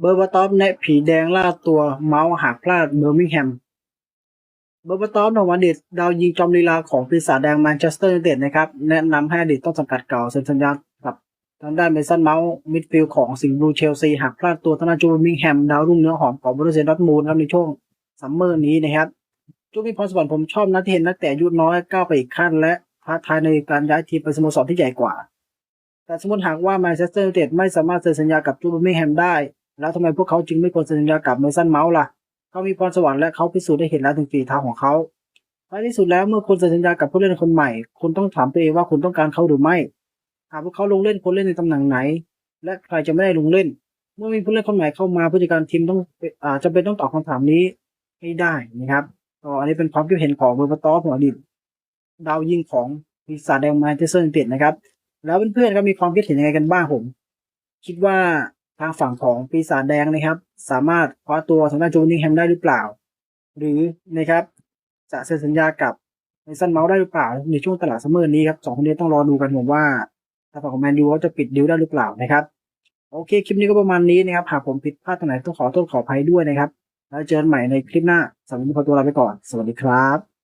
เบอร์บาตอฟแนะผีแดงล่าตัวเมาส์หากพลาดเบอร์มิงแฮม เบอร์บาตอฟนวันเดชดาวยิงจอมลีลาของปีศาจแดงแมนเชสเตอร์ยูไนเต็ดนะครับ แนะนำให้อดีตต้นสังกัดเก่าเซ็นสัญญากับทางด้านเมสันเมาส์มิดฟิลด์ของสิงห์บลูเชลซีหากพลาดตัวธนาจูเบอร์มิงแฮม ดาวรุ่งเนื้อหอมของบรูเซียดอร์ทมูลครับในช่วงซัมเมอร์นี้นะครับจูมีพรสวรรค์ผมชอบนะที่เห็นนักเตะอายุน้อยก้าวไปอีกขั้น และท้าทายในการย้ายทีมไปสโมสรที่ใหญ่กว่า แต่สมมติหากว่าแมนเชสเตอร์ยูไนเต็ดไม่สามารถเซ็นสัญญากับจูมิงแฮมได้ แล้วทำไมพวกเขาจึงไม่ควรเซ็นสัญญากับเมสันเมาส์ล่ะ เขามีพรสวรรค์และเขาพิสูจน์ได้เห็นแล้วถึงฝีเท้าของเขาท้ายที่สุดแล้วเมื่อคุณเซ็นสัญญากับผู้เล่นคนใหม่ คุณต้องถามตัวเองว่าคุณต้องการเขาหรือไม่ หากพวกเขาลงเล่นคุณเล่นในตำแหน่งไหน และใครจะไม่ได้ลงเล่น เมื่อมีผู้เล่นคนใหม่เข้ามาผู้จัดการทีมต้องอาจำเป็นต้องตอบคำถามนี้ให้ได้นะครับก็อันนี้เป็นความคิดเห็นของเบอร์บาตอฟของอดีตดาวยิงของปีศาจแดงมนเชสเตอร์ยูไนเต็ดนะครับ แล้วเพื่อนๆก็มีความคิดเห็นยังไงกันบ้างผม คิดว่า ทางฝั่งของปีศาจแดงนะครับ สามารถคว้าตัวทางด้านโจนิงแฮมได้หรือเปล่า หรือนะครับจะเซ็นสัญญากับเมสันเมาส์ได้หรือเปล่า ในช่วงตลาดซัมเมอร์นี้ครับสองคนนี้ต้องรอดูกันผมว่าทางฝั่งของแมนยูเขาจะปิดดิวได้หรือเปล่านะครับ โอเค คลิปนี้ก็ประมาณนี้นะครับ หากผมผิดพลาดตรงไหนต้องขอโทษขออภัยด้วยนะครับ แล้วเจอกันใหม่ในคลิปหน้าสำหรับวันนี้ขอตัวลาไปก่อน สวัสดีครับ